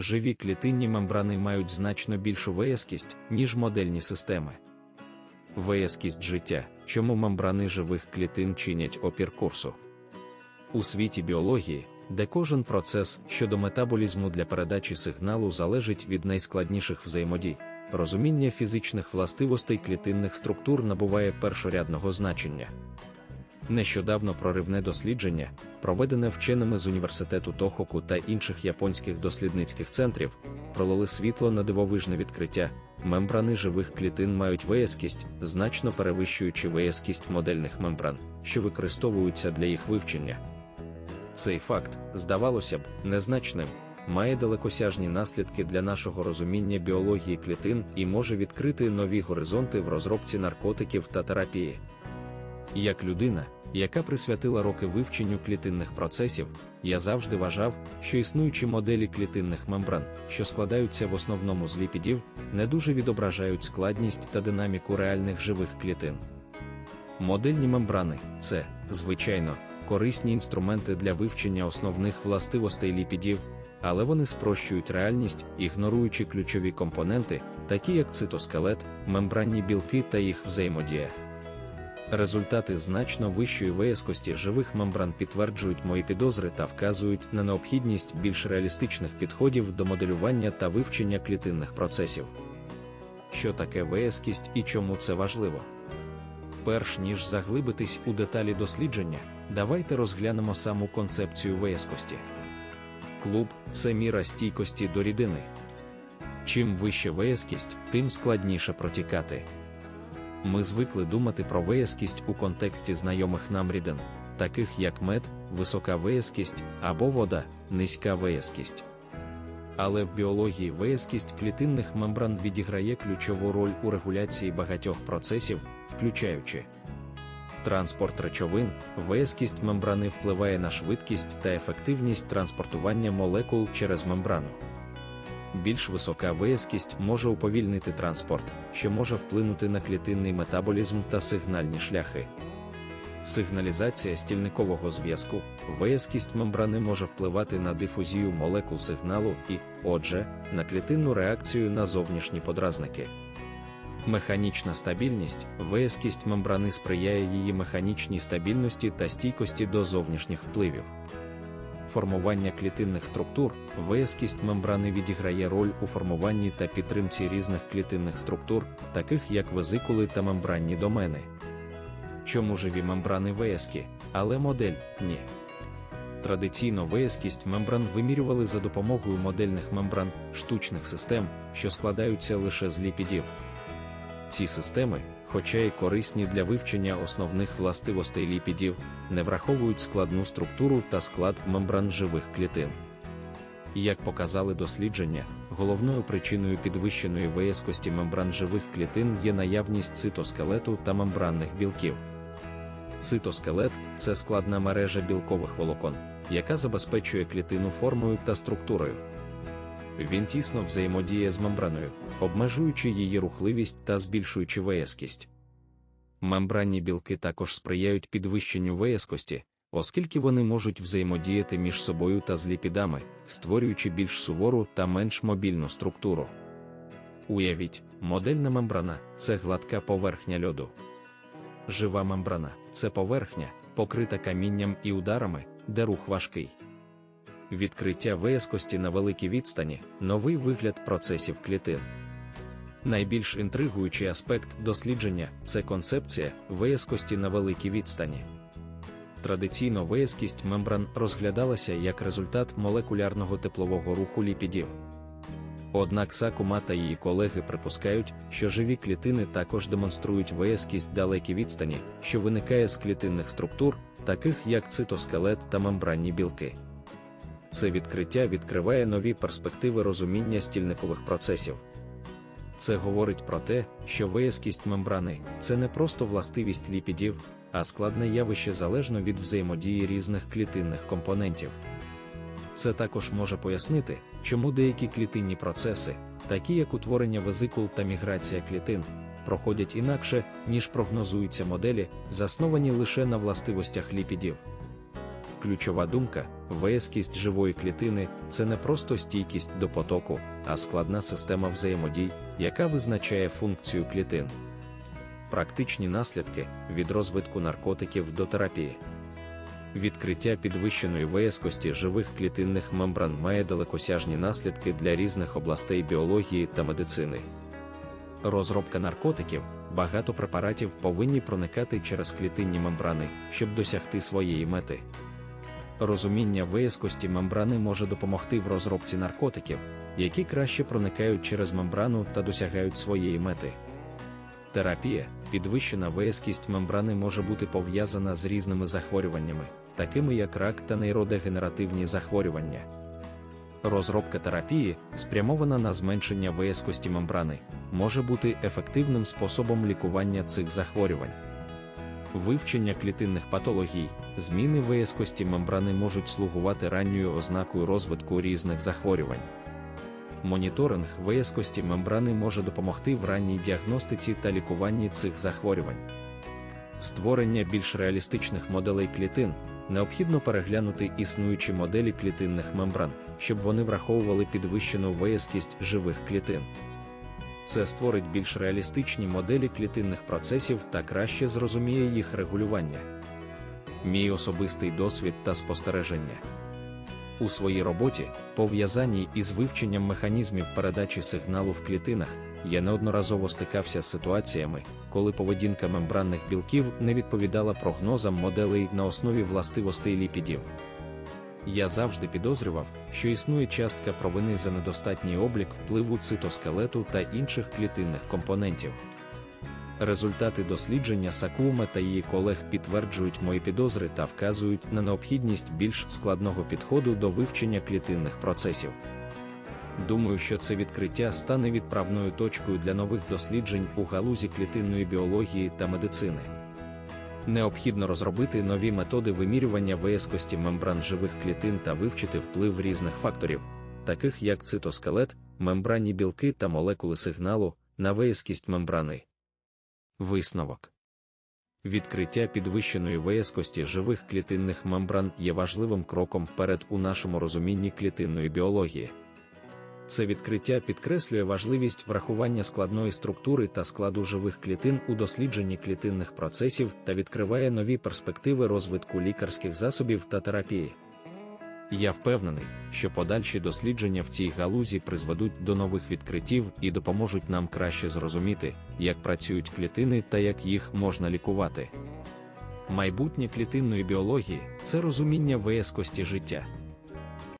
живі клітинні мембрани мають значно більшу виязкість, ніж модельні системи. Виязкість життя, чому мембрани живих клітин чинять опір курсу. У світі біології, де кожен процес щодо метаболізму для передачі сигналу залежить від найскладніших взаємодій, розуміння фізичних властивостей клітинних структур набуває першорядного значення. Нещодавно проривне дослідження, проведене вченими з університету Тохоку та інших японських дослідницьких центрів, пролили світло на дивовижне відкриття. Мембрани живих клітин мають виязкість, значно перевищуючи виязкість модельних мембран, що використовуються для їх вивчення. Цей факт, здавалося б, незначним, має далекосяжні наслідки для нашого розуміння біології клітин і може відкрити нові горизонти в розробці наркотиків та терапії. Як людина, яка присвятила роки вивченню клітинних процесів, я завжди вважав, що існуючі моделі клітинних мембран, що складаються в основному з ліпідів, не дуже відображають складність та динаміку реальних живих клітин. Модельні мембрани це, звичайно, корисні інструменти для вивчення основних властивостей ліпідів, але вони спрощують реальність, ігноруючи ключові компоненти, такі як цитоскелет, мембранні білки та їх взаємодія. Результати значно вищої виязкості живих мембран підтверджують мої підозри та вказують на необхідність більш реалістичних підходів до моделювання та вивчення клітинних процесів. Що таке виязкість і чому це важливо? Перш ніж заглибитись у деталі дослідження, давайте розглянемо саму концепцію виязкості. Клуб це міра стійкості до рідини. Чим вища виязкість, тим складніше протікати. Ми звикли думати про виязкість у контексті знайомих нам рідин, таких як мед, висока виязкість або вода, низька виязкість. Але в біології виязкість клітинних мембран відіграє ключову роль у регуляції багатьох процесів, включаючи транспорт речовин, виязкість мембрани впливає на швидкість та ефективність транспортування молекул через мембрану. Більш висока виязкість може уповільнити транспорт, що може вплинути на клітинний метаболізм та сигнальні шляхи. Сигналізація стільникового зв'язку, виязкість мембрани може впливати на дифузію молекул сигналу і, отже, на клітинну реакцію на зовнішні подразники. Механічна стабільність, виязкість мембрани сприяє її механічній стабільності та стійкості до зовнішніх впливів. Формування клітинних структур, виязкість мембрани відіграє роль у формуванні та підтримці різних клітинних структур, таких як везикули та мембранні домени. Чому живі мембрани виязкі, але модель ні. Традиційно виязкість мембран вимірювали за допомогою модельних мембран штучних систем, що складаються лише з ліпідів. Ці системи, хоча й корисні для вивчення основних властивостей ліпідів, не враховують складну структуру та склад мембран живих клітин. Як показали дослідження, головною причиною підвищеної виязкості мембран живих клітин є наявність цитоскелету та мембранних білків. Цитоскелет це складна мережа білкових волокон, яка забезпечує клітину формою та структурою. Він тісно взаємодіє з мембраною, обмежуючи її рухливість та збільшуючи виязкість. Мембранні білки також сприяють підвищенню виязкості, оскільки вони можуть взаємодіяти між собою та з ліпідами, створюючи більш сувору та менш мобільну структуру. Уявіть, модельна мембрана це гладка поверхня льоду. Жива мембрана це поверхня, покрита камінням і ударами, де рух важкий. Відкриття виязкості на великій відстані новий вигляд процесів клітин. Найбільш інтригуючий аспект дослідження це концепція виязкості на великій відстані. Традиційно виязкість мембран розглядалася як результат молекулярного теплового руху ліпідів. Однак Сакума та її колеги припускають, що живі клітини також демонструють виязкість далекій відстані, що виникає з клітинних структур, таких як цитоскелет та мембранні білки. Це відкриття відкриває нові перспективи розуміння стільникових процесів. Це говорить про те, що виязкість мембрани це не просто властивість ліпідів, а складне явище залежно від взаємодії різних клітинних компонентів. Це також може пояснити, чому деякі клітинні процеси, такі як утворення везикул та міграція клітин, проходять інакше, ніж прогнозуються моделі, засновані лише на властивостях ліпідів. Ключова думка, виязкість живої клітини це не просто стійкість до потоку, а складна система взаємодій, яка визначає функцію клітин. Практичні наслідки від розвитку наркотиків до терапії. Відкриття підвищеної виязкості живих клітинних мембран має далекосяжні наслідки для різних областей біології та медицини. Розробка наркотиків багато препаратів повинні проникати через клітинні мембрани, щоб досягти своєї мети. Розуміння виязкості мембрани може допомогти в розробці наркотиків, які краще проникають через мембрану та досягають своєї мети. Терапія, підвищена виязкість мембрани може бути пов'язана з різними захворюваннями, такими як рак та нейродегенеративні захворювання. Розробка терапії, спрямована на зменшення виязкості мембрани, може бути ефективним способом лікування цих захворювань. Вивчення клітинних патологій, зміни виязкості мембрани можуть слугувати ранньою ознакою розвитку різних захворювань. Моніторинг виязкості мембрани може допомогти в ранній діагностиці та лікуванні цих захворювань. Створення більш реалістичних моделей клітин необхідно переглянути існуючі моделі клітинних мембран, щоб вони враховували підвищену виязкість живих клітин. Це створить більш реалістичні моделі клітинних процесів та краще зрозуміє їх регулювання. Мій особистий досвід та спостереження. У своїй роботі, пов'язаній із вивченням механізмів передачі сигналу в клітинах, я неодноразово стикався з ситуаціями, коли поведінка мембранних білків не відповідала прогнозам моделей на основі властивостей ліпідів. Я завжди підозрював, що існує частка провини за недостатній облік впливу цитоскелету та інших клітинних компонентів. Результати дослідження Сакума та її колег підтверджують мої підозри та вказують на необхідність більш складного підходу до вивчення клітинних процесів. Думаю, що це відкриття стане відправною точкою для нових досліджень у галузі клітинної біології та медицини. Необхідно розробити нові методи вимірювання виязкості мембран живих клітин та вивчити вплив різних факторів, таких як цитоскелет, мембранні білки та молекули сигналу, на виязкість мембрани. Висновок Відкриття підвищеної виязкості живих клітинних мембран є важливим кроком вперед у нашому розумінні клітинної біології. Це відкриття підкреслює важливість врахування складної структури та складу живих клітин у дослідженні клітинних процесів та відкриває нові перспективи розвитку лікарських засобів та терапії. Я впевнений, що подальші дослідження в цій галузі призведуть до нових відкриттів і допоможуть нам краще зрозуміти, як працюють клітини та як їх можна лікувати. Майбутнє клітинної біології це розуміння виязкості життя.